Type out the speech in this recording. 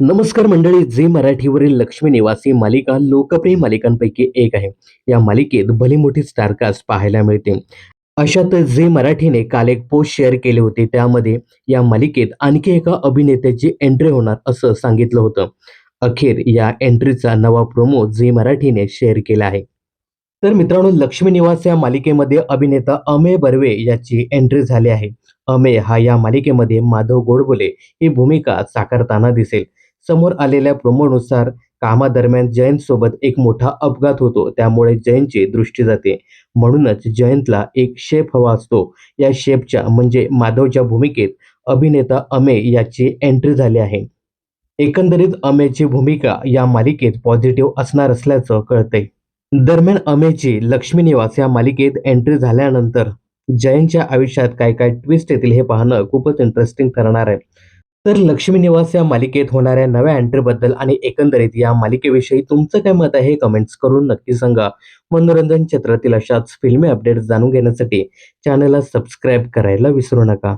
नमस्कार मंडळी झी मराठीवरील लक्ष्मी निवासी मालिका लोकप्रिय मालिकांपैकी एक आहे. या मालिकेत भली मोठी स्टारकास्ट पाहायला मिळते. अशात झी मराठीने काल एक पोस्ट शेअर केले होते. त्यामध्ये या मालिकेत आणखी एका अभिनेत्याची एंट्री होणार असं सांगितलं होतं. अखेर या एंट्रीचा नवा प्रोमो झी मराठीने शेअर केला आहे. तर मित्रांनो लक्ष्मी निवास या मालिकेमध्ये अभिनेता अमेय बर्वे याची एंट्री झाली आहे. अमेय हा या मालिकेमध्ये माधव गोडबोले ही भूमिका साकारताना दिसेल. समोर आलेल्या प्रोमोनुसार कामादरम्यान जयंत सोबत एक मोठा अपघात होतो. त्यामुळे जयंतची दृष्टी जाते. म्हणूनच जयंतला एक शेफ हवा असतो. या शेफच्या म्हणजे माधवच्या भूमिकेत अभिनेता अमे याची एंट्री झाली आहे. एकंदरीत अमेची भूमिका या मालिकेत पॉझिटिव्ह असणार असल्याचं कळतंय. दरम्यान अमेची लक्ष्मी निवास या मालिकेत एंट्री झाल्यानंतर जयंतच्या आयुष्यात काय काय ट्विस्ट येतील हे पाहणं खूपच इंटरेस्टिंग ठरणार आहे. तर लक्ष्मी निवास या मालिकेत होणाऱ्या नव्या एंट्रीबद्दल आणि एकंदरीत या मालिकेविषयी तुमचं काय मत आहे कमेंट्स करून नक्की सांगा. मनोरंजन क्षेत्रातील अशाच फिल्मी अपडेट्स जाणून घेण्यासाठी चॅनलला सबस्क्राईब करायला विसरू नका.